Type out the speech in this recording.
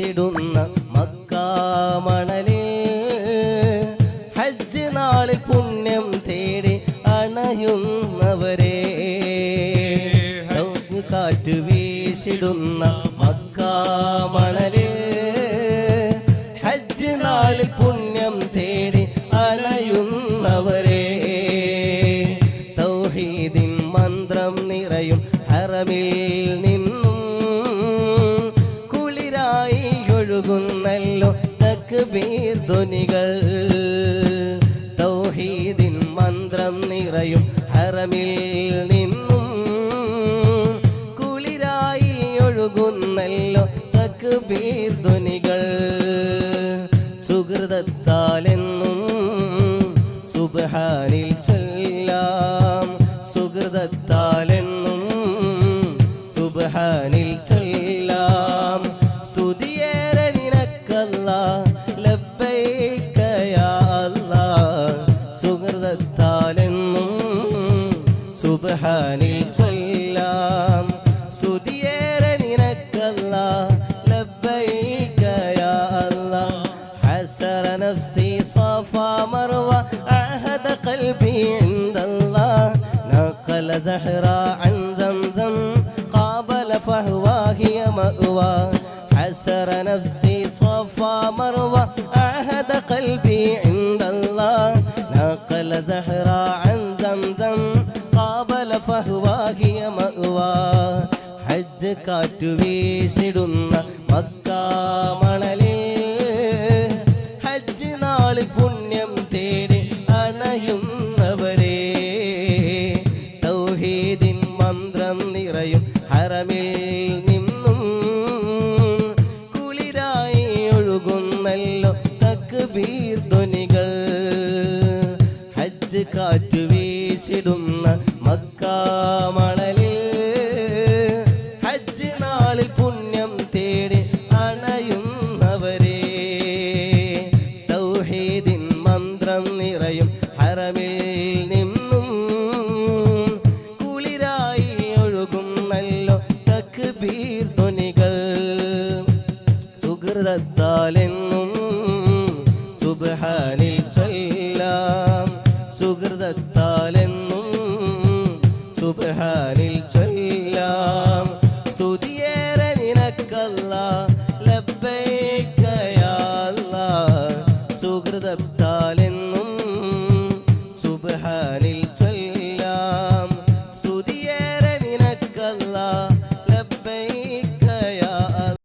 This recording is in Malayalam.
വീശിടുന്ന മക്കാമണലേ ഹജ്ജ് നാളിൽ പുണ്യം തേടി അണയുന്നവരെ. കാറ്റ് വീശിടുന്ന മക്കാമണലേ ഹജ്ജ് നാളിൽ പുണ്യം തേടി അണയുന്നവരെ. തൗഹീദിൻ മന്ത്രം നിറയും ഹറമിൽ തക്ബീർ ധ്വനികൾ തൗഹീദിൻ മന്ത്രം നിറയും ഹറമിൽ നിന്നും. കുളിരായി ഒഴുകുന്നല്ലോ തക്ബീർ ധ്വനികൾ സുഹൃതത്താലെന്നും സുബ്ഹാനിൽ ചൊല്ലാം. സുഹൃതത്താലെന്നും സുബ്ഹാനിൽ ചൊല്ലാം. സ്തുതിയേറെ നിനക്കല്ല സുബ്ഹാനിൽ ചൊല്ലാം സ്തുതിയേറെ നിനക്കല്ല ലബ്ബൈക യാ അല്ലാഹ് حسر نفسي صافى مروى عهد قلبي عند الله نقل زهرا عن زمزم قابل فهوى هي مأوى حسر نفسي صافى مروى عهد قلبي عند الله نقل زهرا കാറ്റു വീശിടുന്ന മക്കാമണലിൽ ഹജ്ജ് നാളിൽ പുണ്യം തേടി അണയുന്നവരെ തൗഹീദിൻ മന്ത്രം നിറയും ഹറമിൽ നിന്നും കുളിരായി ഒഴുകുന്നല്ലോ തക്ബീർ ധ്വനികൾ. ഹജ്ജ് കാറ്റു വീശിടുന്ന മക്കാമണലിൽ നിറയും ഹറമിൽ നിന്നും കുളിരായി ഒഴുകും നല്ല തക്ബീർ ധ്വനികൾ. സുഹൃതത്താലെന്നും സുബഹാനിൽ ചൊല്ലാം. സുഹൃതത്താലെന്നും സുബഹാനിൽ ചൊല്ലാം. സ്തുതിയേറെ നിനക്കല്ല ലബ്ബൈക്കയല്ല സുഹൃത